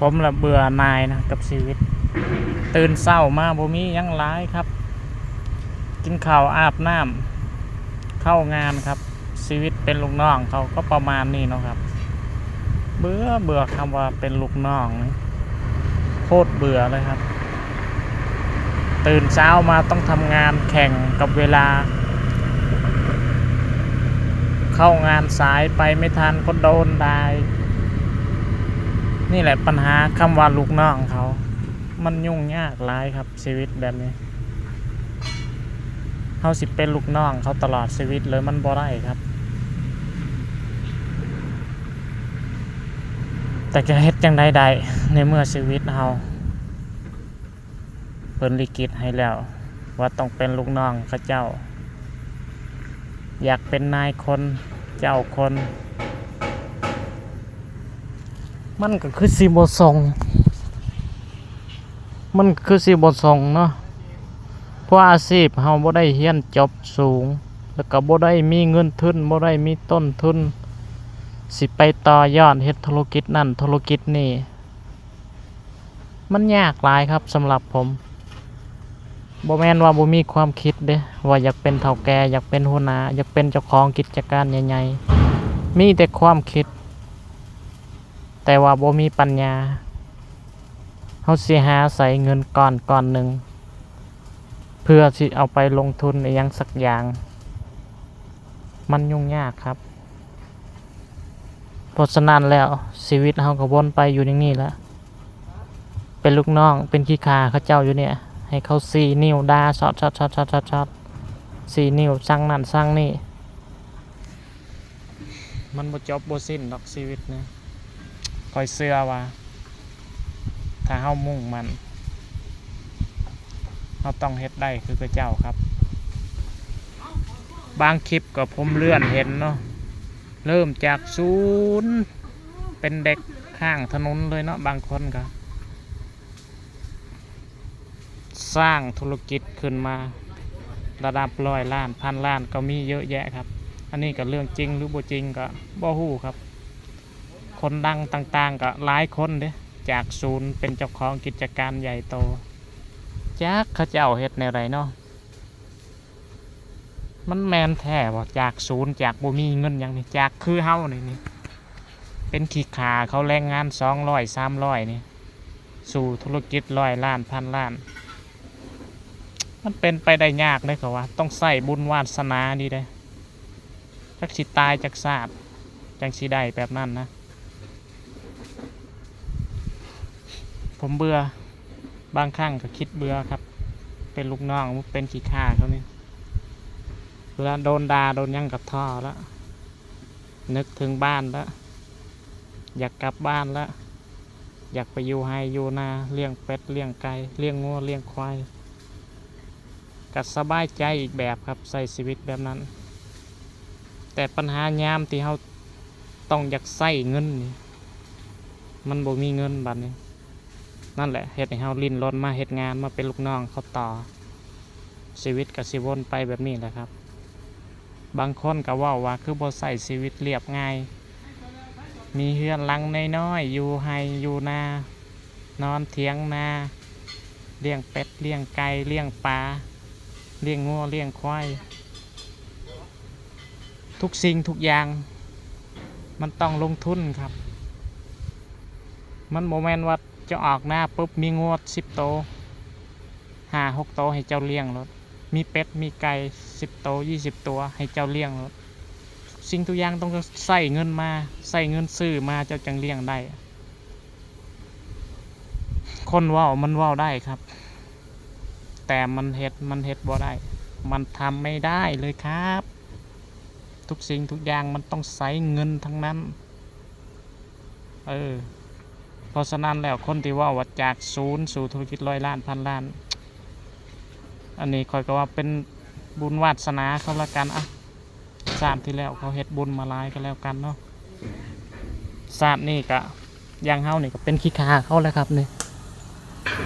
ผมละเบื่อนายนะกับชีวิต ตื่นเศร้ามาบ่มียังร้ายครับ กินข้าวอาบน้ำเข้างานครับ ชีวิตเป็นลูกน้องเขาก็ประมาณนี้เนาะครับ เบื่อเบื่อคำว่าเป็นลูกน้องโคตรเบื่อเลยครับ ตื่นเช้ามาต้องทำงานแข่งกับเวลา เข้างานสายไปไม่ทันก็โดนได้ นี่แหละปัญหาคำว่าลูกน้องเขา มันยุ่งยากหลายครับชีวิตแบบนี้เขาสิเป็นลูกน้องเขาตลอดชีวิตเลยมันบ่ได้ครับ แต่จะเฮ็ดจังใดใดในเมื่อชีวิตเราเพิ่นลิขิตให้แล้ว ว่าต้องเป็นลูกน้องเขาเจ้า อยากเป็นนายคนเจ้าคน มันก็คือสีบทรงมันคือสีบทรงเนาะเพราะอาชีพเฮาบ่ได้เรียนจบสูง แล้วก็บ่ได้มีเงินทุนบ่ได้มีต้นทุน สิไปต่อยอดเฮ็ดธุรกิจนั่นธุรกิจนี่ มันยากหลายครับสำหรับผมบ่แม่นว่าบ่มีความคิดเด้ว่าอยากเป็นเฒ่าแก่อยากเป็นหัวหน้าอยากเป็นเจ้าของกิจการใหญ่ๆมีแต่ความคิด แต่ว่าบ่มีปัญญาเฮาสิหาใส่เงินก้อนก้อนหนึ่งเพื่อสิเอาไปลงทุนในยังสักอย่าง มันยุ่งยากครับเพราะฉะนั้นแล้วชีวิตเฮาก็วนไปอยู่อย่างนี้แหละเป็นลูกน้องเป็นขี้ขาเขาเจ้าอยู่เนี่ยให้เขาสีนิ้วดาช็อตช็อตช็อตช็อตช็อตช็อตสีนิ้วสั่งนั่นสั่งนี่ มันบ่จบบ่สิ้นดอกชีวิตเนี่ย คอยเสื้อว่าถ้าเฮามุ่งมันเฮาต้องเฮ็ดได้คือพระเจ้าครับ บางคลิปก็ผมเลื่อนเห็นเนาะเริ่มจากศูนย์เป็นเด็กข้างถนนเลยเนาะบางคนก็สร้างธุรกิจขึ้นมาระดับร้อยล้านพันล้านก็มีเยอะแยะครับ อันนี้ก็เรื่องจริงหรือบ่จริงก็บ่ฮู้ครับ คนดังต่างๆ ก็หลายคนเด้จากศูนย์เป็นเจ้าของกิจการใหญ่โตจากเขาเจ้าเฮ็ดในไรเนาะมันแมนแท้บ่จากศูนย์จากบ่มีเงินยังนี่จากคือเฮานี่นี่เป็นขี้ขาเขาแรงงานสองร้อยสามร้อยนี่สู่ธุรกิจร้อยล้านพันล้าน มันเป็นไปได้ยากเลยเขาว่า ต้องใส่บุญวาสนาดีเด้จักสิตายจักศาสตร์จังสิได้แบบนั้นนะ ผมเบื่อบางครั้งก็คิดเบื่อครับ เป็นลูกน้องเป็นขี้ข้าเขานี่เวลาโดนดา่าโดนยั่งกับท่อแล้วนึกถึงบ้านแล้วอยากกลับบ้านแล้วอยากไปอยู่ไฮอยู่นาเลี้ยงเป็ดเลี้ยงไก่เลี้ยงงัวเลี้ยงควายก็สบายใจอีกแบบครับใส่ชีวิตแบบนั้น แต่ปัญหายามที่เขาต้องอยากใส่เงินนี่มันบ่มีเงินบัดนี้ นั่นแหละเฮ็ดให้เฮาลิ้นรนมาเฮ็ดงานมาเป็นลูกน้องเขาต่อ ชีวิตก็สิวนไปแบบนี้แหละครับ บางคนก็ว่าว่าคือบ่ใส่ชีวิตเรียบง่าย มีเฮือนลังน้อยๆอยู่ไฮอยู่นานอนเถียงนาเลี้ยงเป็ดเลี้ยงไก่เลี้ยงปลาเลี้ยงงัวเลี้ยงควายทุกสิ่งทุกอย่าง มันต้องลงทุนครับ มันโมเมนว่า จะออกหน้าปุ๊บมีงวดสิบโตห้าหกโตให้เจ้าเลี้ยงรถมีเป็ดมีไก่สิบโตยี่สิบตัวให้เจ้าเลี้ยงรถสิ่งทุกอย่างต้องใส่เงินมาใส่เงินซื้อมาเจ้าจังเลี้ยงได้ คนว่ามันว่าได้ครับ แต่มันเฮ็ดมันเฮ็ดบ่ได้ มันทำไม่ได้เลยครับ ทุกสิ่งทุกอย่างมันต้องใส่เงินทั้งนั้น เออ เพราะฉะนั้นแล้วคนที่ว่าวัดจากศูนย์สู่ธุรกิจร้อยล้านพันล้าน อันนี้คอยก็ว่าเป็นบุญวาสนาเขาละกันอะศาสตร์ที่แล้วเขาเฮ็ดบุญมาลายก็แล้วกันเนาะศาสตร์นี่ก็ยังเฮานี่ก็เป็นขี้ขาเขาแล้วครับนี่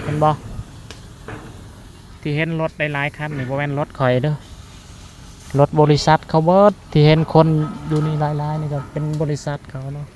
เห็นบ่ที่เห็นรถได้หลายคันนี่บ่แม่นรถข่อยเด้อรถบริษัทเขาเบิดที่เห็นคนอยู่นี่หลายๆนี่ก็เป็นบริษัทเขาเนาะ